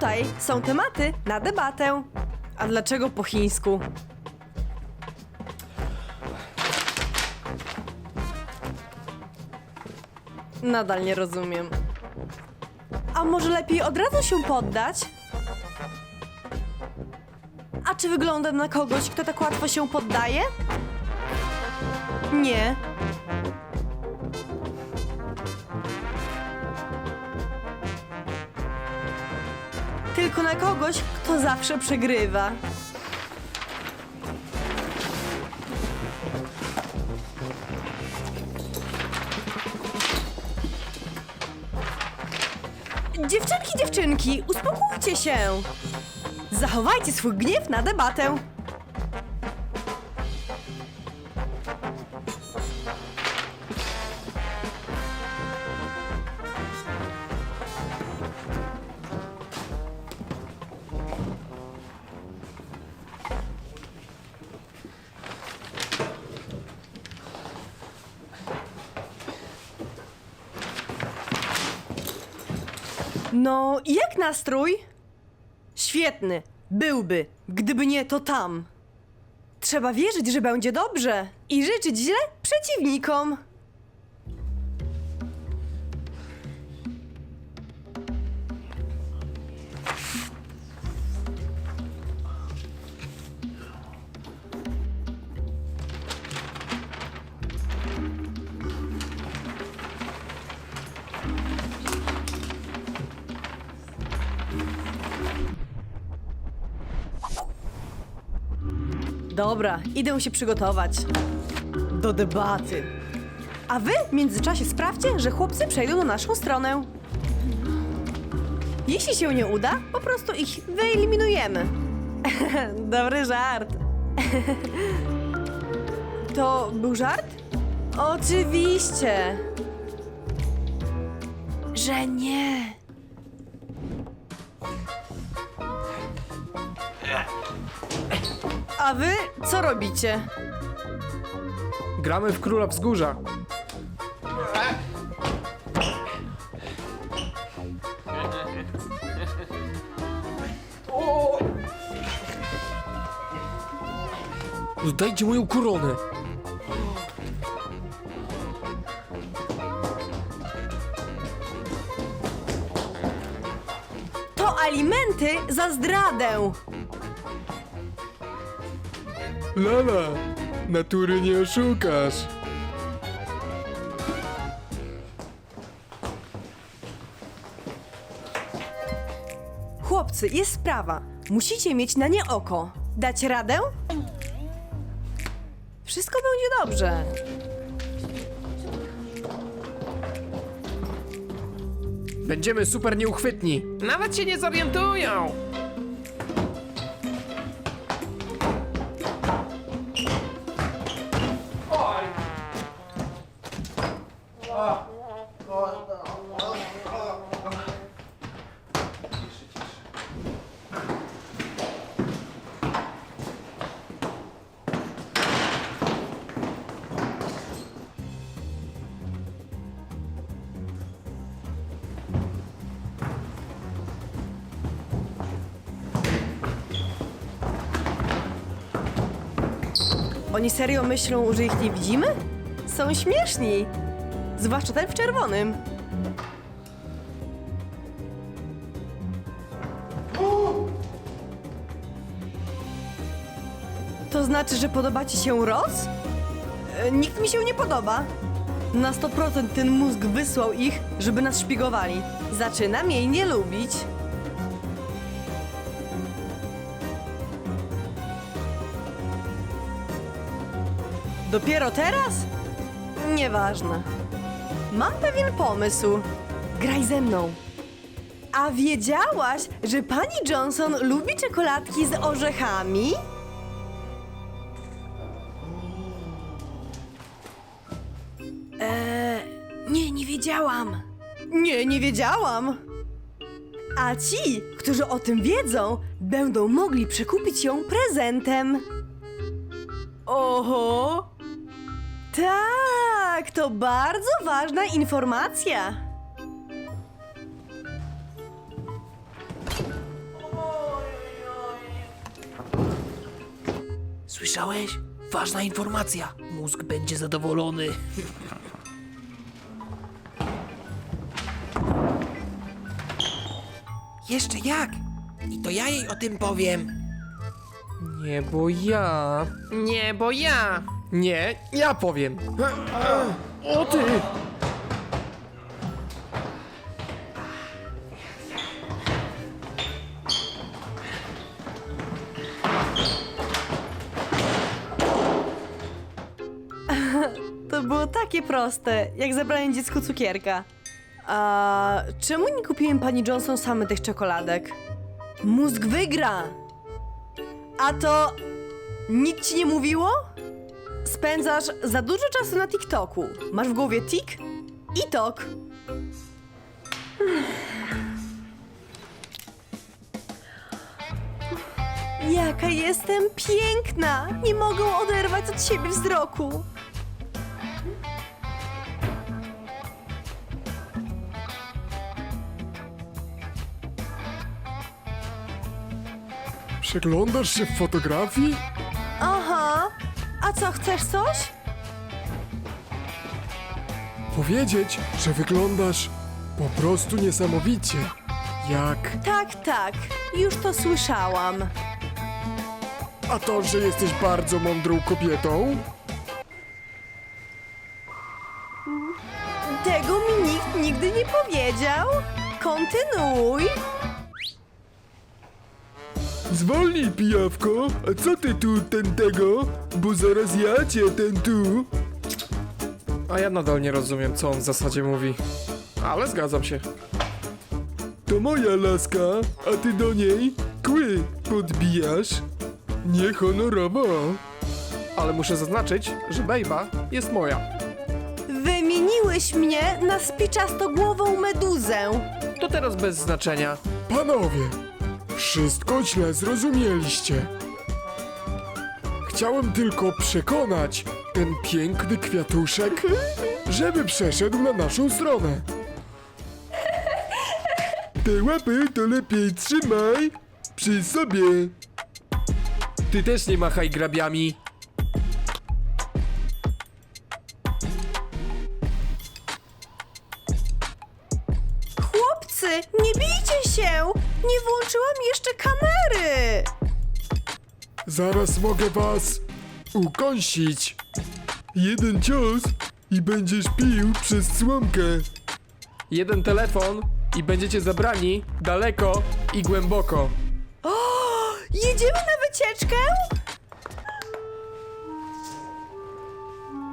tutaj są tematy na debatę. A dlaczego po chińsku? Nadal nie rozumiem. A może lepiej od razu się poddać? A czy wyglądam na kogoś, kto tak łatwo się poddaje? Nie. Tylko na kogoś, kto zawsze przegrywa. Dziewczynki, dziewczynki, uspokójcie się! Zachowajcie swój gniew na debatę. No, i jak nastrój? Świetny. Byłby, gdyby nie to tam. Trzeba wierzyć, że będzie dobrze i życzyć źle przeciwnikom. Dobra, idę się przygotować do debaty. A wy w międzyczasie sprawdźcie, że chłopcy przejdą na naszą stronę. Jeśli się nie uda, po prostu ich wyeliminujemy. Dobry żart. to był żart? Oczywiście. Że nie. A wy co robicie? Gramy w Króla Wzgórza. Dajcie moją koronę. To alimenty za zdradę. Lala, natury nie oszukasz. Chłopcy, jest sprawa. Musicie mieć na nie oko. Dać radę? Wszystko będzie dobrze. Będziemy super nieuchwytni. Nawet się nie zorientują. Oni serio myślą, że ich nie widzimy? Są śmieszni. Zwłaszcza ten w czerwonym. To znaczy, że podoba ci się Ross? E, Nikt mi się nie podoba. Na 100% ten mózg wysłał ich, żeby nas szpiegowali. Zaczynam jej nie lubić. Dopiero teraz? Nieważne. Mam pewien pomysł. Graj ze mną. A wiedziałaś, że pani Johnson lubi czekoladki z orzechami? Eee, nie, nie wiedziałam. Nie, nie wiedziałam. A ci, którzy o tym wiedzą, będą mogli przekupić ją prezentem. Oho! Tak, to bardzo ważna informacja. Słyszałeś? Ważna informacja. Mózg będzie zadowolony. Jeszcze jak? I to ja jej o tym powiem. Nie, bo ja. Nie, bo ja. Nie, ja powiem. O ty! To było takie proste, jak zabranie dziecku cukierka. A czemu nie kupiłem pani Johnson same tych czekoladek? Mózg wygra! A to nic ci nie mówiło? Spędzasz za dużo czasu na TikToku. Masz w głowie tik i tok. Jaka jestem piękna! Nie mogę oderwać od siebie wzroku. Przeglądasz się w fotografii? Aha. A co, chcesz coś? Powiedzieć, że wyglądasz po prostu niesamowicie. Jak... Tak, tak. Już to słyszałam. A to, że jesteś bardzo mądrą kobietą? Tego mi nikt nigdy nie powiedział. Kontynuuj. Zwolnij, pijawko! A co ty tu, ten tego? Bo zaraz ja cię, ten tu! A ja nadal nie rozumiem, co on w zasadzie mówi. Ale zgadzam się. To moja laska, a ty do niej kły podbijasz. Niehonorowo. Ale muszę zaznaczyć, że bejba jest moja. Wymieniłeś mnie na spiczastogłową meduzę. To teraz bez znaczenia. Panowie, wszystko źle zrozumieliście. Chciałem tylko przekonać ten piękny kwiatuszek, żeby przeszedł na naszą stronę. Te łapy to lepiej trzymaj przy sobie. Ty też nie machaj grabiami. Chłopcy, nie bijcie się! Nie włączyłam jeszcze kamery! Zaraz mogę was ukąsić. Jeden cios i będziesz pił przez słomkę. Jeden telefon i będziecie zabrani daleko i głęboko. Jedziemy na wycieczkę?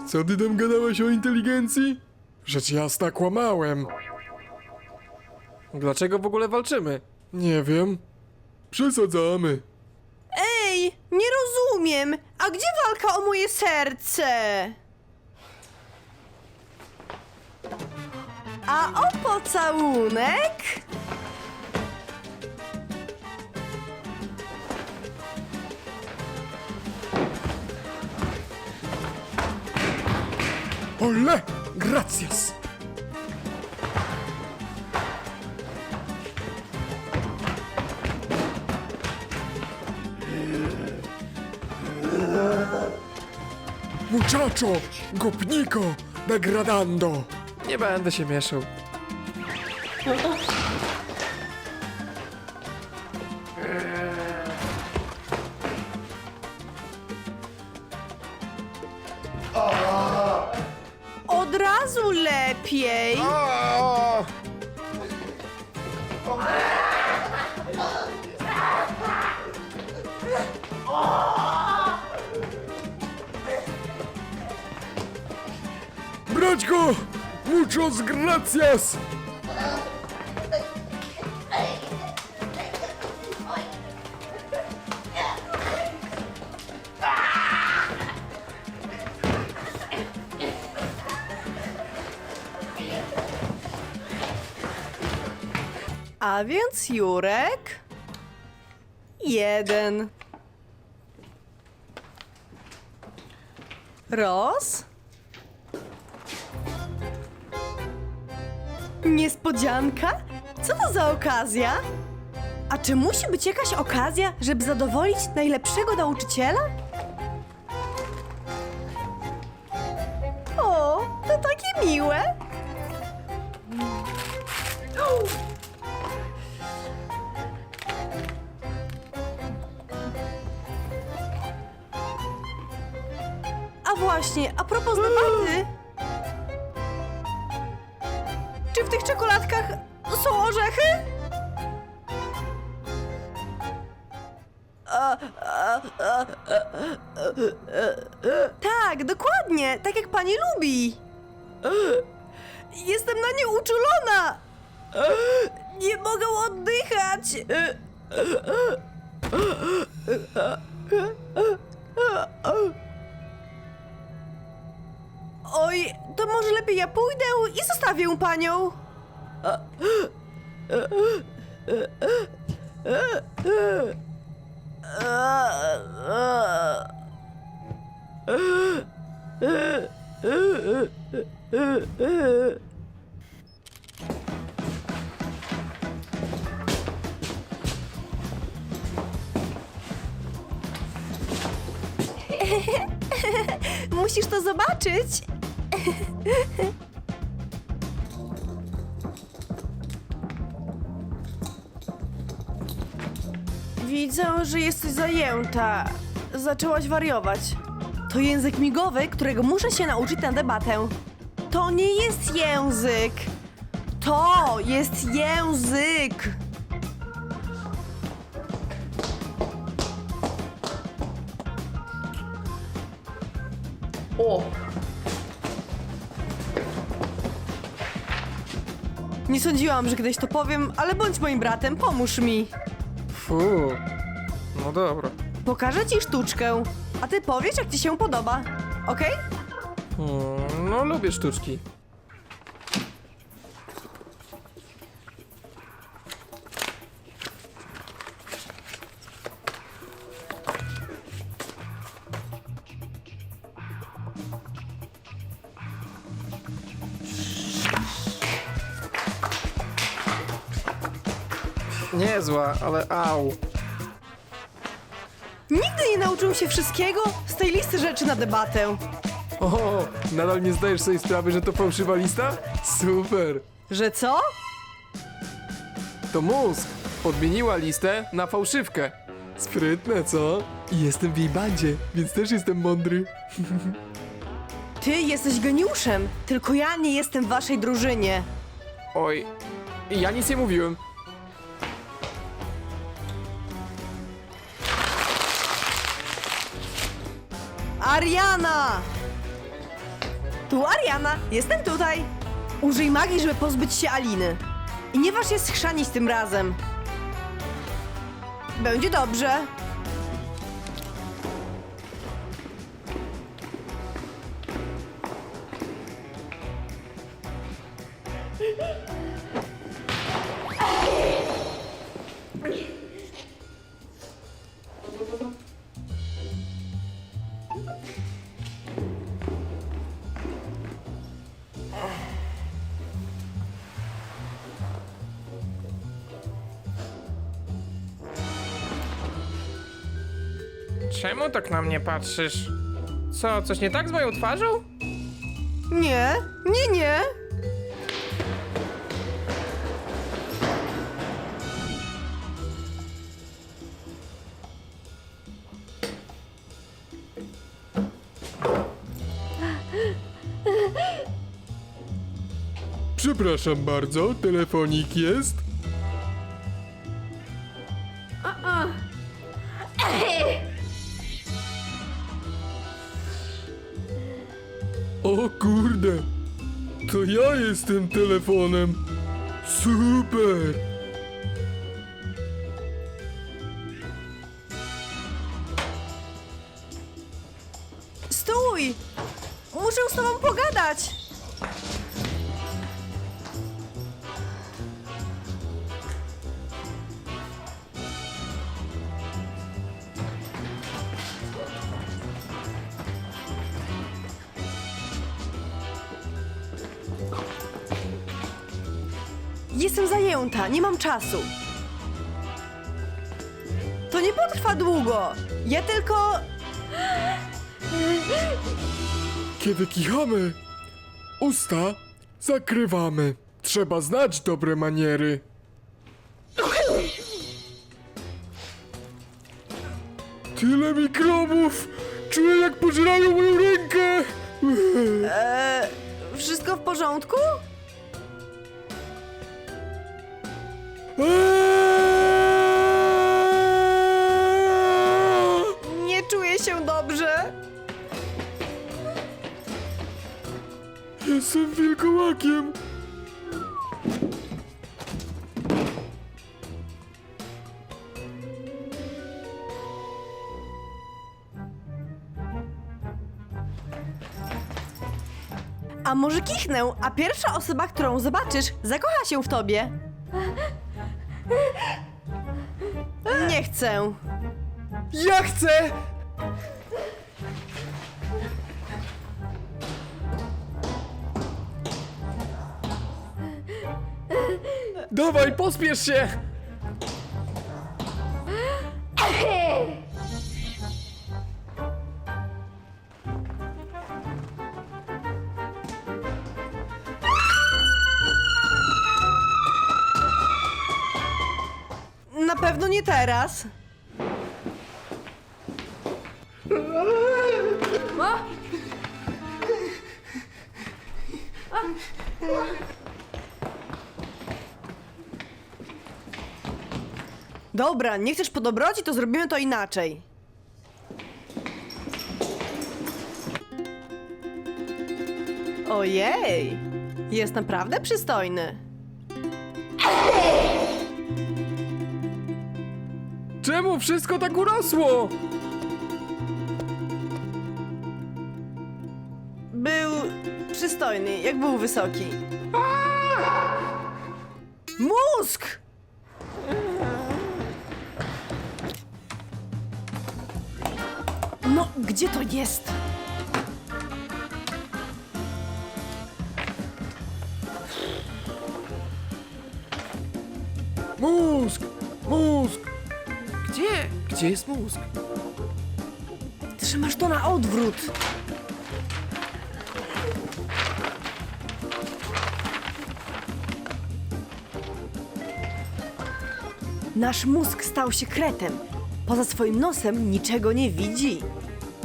Co ty tam gadałeś o inteligencji? Rzecz jasna, kłamałem. Dlaczego w ogóle walczymy? Nie wiem. Przesadzamy. Ej, nie rozumiem. A gdzie walka o moje serce? A o pocałunek? Ole! Gracias! Muchacho! Gopniko! Degradando! Nie będę się mieszał. Od razu lepiej. Brać go! Muchos gracias! A więc Jurek. Jeden. Ros. Niespodzianka? Co to za okazja? A czy musi być jakaś okazja, żeby zadowolić najlepszego nauczyciela? O, to takie miłe! A właśnie, a propos debaty... Czy w tych czekoladkach są orzechy? Tak, dokładnie, tak jak pani lubi. Jestem na nie uczulona. Nie mogę oddychać. Oj, to może lepiej ja pójdę i zostawię panią. Musisz to zobaczyć. Widzę, że jesteś zajęta. Zaczęłaś wariować. To język migowy, którego muszę się nauczyć na debatę. To nie jest język. To jest język. O! Nie sądziłam, że kiedyś to powiem, ale bądź moim bratem, pomóż mi. Fu. No dobra. Pokażę ci sztuczkę, a ty powiesz, jak ci się podoba. Okej? Hmm, no lubię sztuczki. Niezła, ale au. Nigdy nie nauczyłem się wszystkiego z tej listy rzeczy na debatę. O, nadal nie zdajesz sobie sprawy, że to fałszywa lista? Super. Że co? To mózg podmieniła listę na fałszywkę. Sprytne, co? I jestem w jej bandzie, więc też jestem mądry. Ty jesteś geniuszem, tylko ja nie jestem w waszej drużynie. Oj, ja nic nie mówiłem. Ariana! Tu Ariana, jestem tutaj. Użyj magii, żeby pozbyć się Aliny. I nie waż się schrzanić tym razem. Będzie dobrze. Czemu tak na mnie patrzysz? Co, coś nie tak z moją twarzą? Nie, nie, nie. Przepraszam bardzo, telefonik jest? Jestem telefonem. Super. Jestem zajęta, nie mam czasu. To nie potrwa długo. Ja tylko Kiedy kichamy? Usta zakrywamy. Trzeba znać dobre maniery. Tyle mikrobów! Czuję jak pożerają moją rękę! Eee, wszystko w porządku? Nie czuję się dobrze. Jestem wilkołakiem! A może kichnę, a pierwsza osoba, którą zobaczysz, zakocha się w tobie. Nie chcę. Ja chcę! Dawaj, pospiesz się! Pewno nie teraz. Dobra, nie chcesz po dobroci, to zrobimy to inaczej. Ojej, jest naprawdę przystojny. Czemu wszystko tak urosło? Był przystojny, jak był wysoki. Mózg! No, gdzie to jest? Mózg! Mózg! Gdzie? Jest mózg? Trzymasz to na odwrót. Nasz mózg stał się kretem. Poza swoim nosem niczego nie widzi.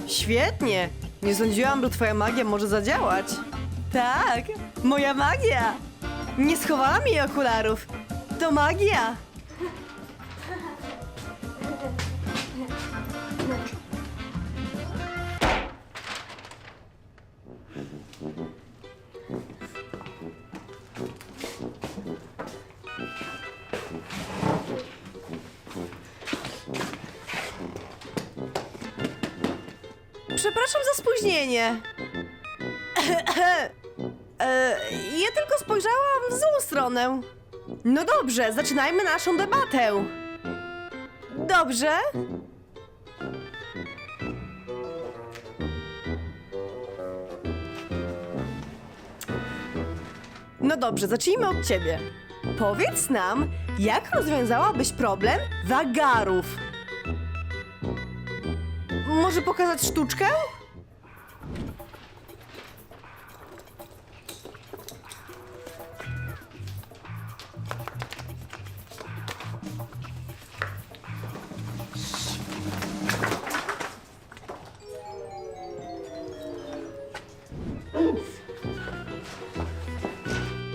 Świetnie! Nie sądziłam, że twoja magia może zadziałać. Tak, moja magia! Nie schowałam jej okularów. To magia! Spóźnienie. E, ja tylko spojrzałam w złą stronę. No dobrze, zaczynajmy naszą debatę. Dobrze? No dobrze, zacznijmy od ciebie. Powiedz nam, jak rozwiązałabyś problem wagarów? Może pokazać sztuczkę?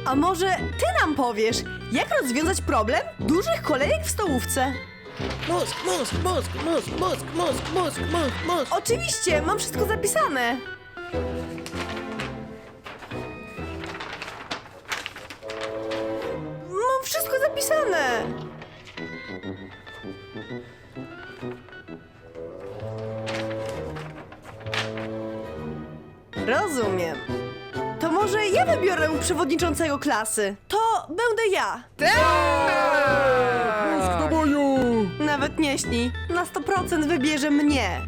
A może ty nam powiesz, jak rozwiązać problem dużych kolejek w stołówce? Mózg, mózg, mózg, mózg, mózg, mózg, mózg, mózg, mózg. Oczywiście, mam wszystko zapisane. Przewodniczącego klasy. To będę ja. Mózg do boju! Nawet nie śni. Na 100% wybierze mnie.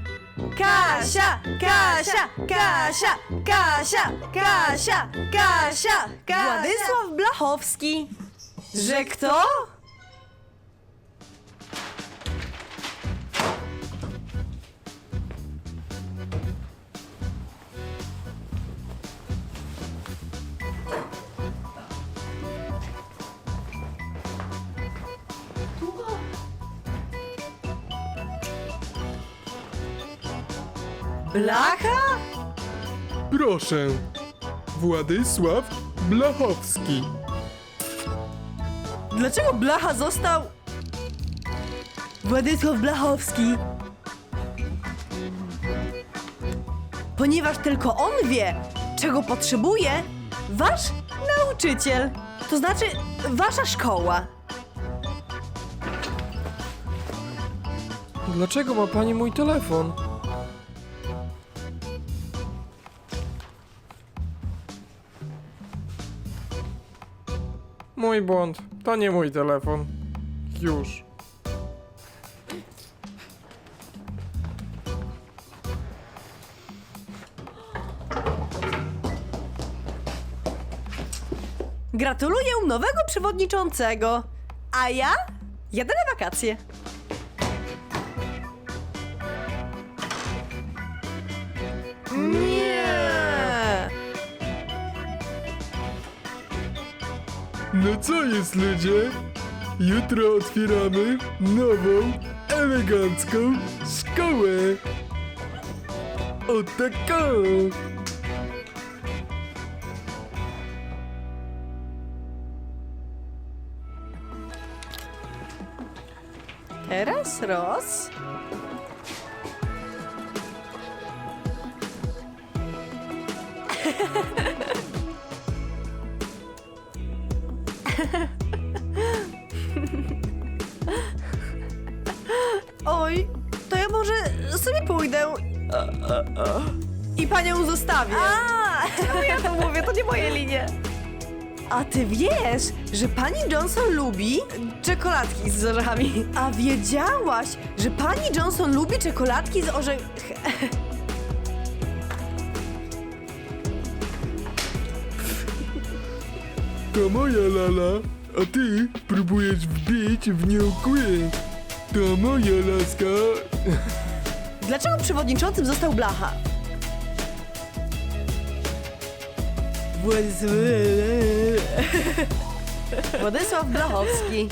Kasia! Kasia! Kasia! Kasia! Kasia! Kasia! Kasia! Władysław Blachowski. Że kto? Blacha? Proszę. Władysław Blachowski. Dlaczego Blacha został... Władysław Blachowski? Ponieważ tylko on wie, czego potrzebuje wasz nauczyciel. To znaczy, wasza szkoła. Dlaczego ma pani mój telefon? Mój błąd. To nie mój telefon. Już. Gratuluję nowego przewodniczącego. A ja jadę na wakacje. No co jest ludzie? Jutro otwieramy nową, elegancką szkołę. O taką! Teraz roz. Oj, to ja może sobie pójdę. I panią zostawię. A, ja to mówię, to nie moje linie. A ty wiesz, że pani Johnson lubi czekoladki z orzechami. A wiedziałaś, że pani Johnson lubi czekoladki z orzech... To moja lala, a ty próbujesz wbić w nią kły. To moja laska. Dlaczego przewodniczącym został Blacha? Władysław... Władysław Blachowski.